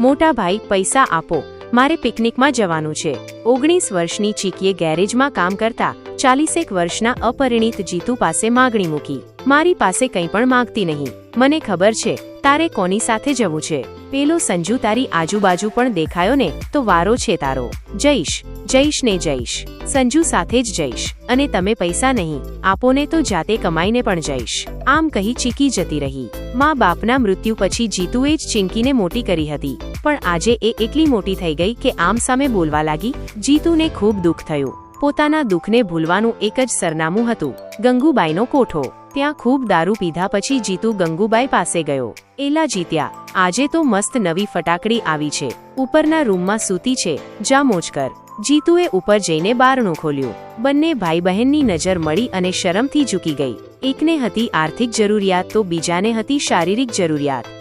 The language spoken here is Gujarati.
મોટા ભાઈ, પૈસા આપો. મારે પિકનિકમાં જવાનું છે. ઓગણીસ વર્ષની ચીકીએ ગેરેજમાં કામ કરતા ચાલીસેક વર્ષના અપરિણિત જીતુ પાસે માગણી મૂકી. મારી પાસે કંઈ પણ માંગતી નહીં. મને ખબર છે તારે કોની સાથે જવું છે? પેલો સંજુ તારી આજુબાજુ પણ દેખાયો ને, તો વારો છે તારો. જઈશ જઈશ ને જઈશ. સંજુ સાથે જ જઈશ, અને તમે પૈસા નહીં આપો ને તો જાતે કમાઈને પણ જઈશ. આમ કહી ચીકી જતી રહી. મા બાપના મૃત્યુ પછી જીતુએ જ ચિંકીને મોટી કરી હતી. પણ આજે એ એટલી મોટી થઈ ગઈ કે આમ સામે બોલવા લાગી. જીતુને ખૂબ દુઃખ થયું. પોતાના દુઃખને ભૂલવાનું એક જ સરનામું હતું. ગંગુબાઈનો કોઠો. ત્યાં ખૂબ દારૂ પીધા પછી જીતુ ગંગુબાઈ પાસે ગયો. એલા જીત્યા, આજે તો મસ્ત નવી ફટાકડી આવી છે. ઉપરના રૂમમાં સૂતી છે. જા મોજ કર. જીતુએ ઉપર જઈને બારણું ખોલ્યું. બંને ભાઈ બહેનની નજર મળી અને શરમથી ઝૂકી ગઈ. એકને હતી આર્થિક જરૂરિયાત તો બીજાને હતી શારીરિક જરૂરિયાત.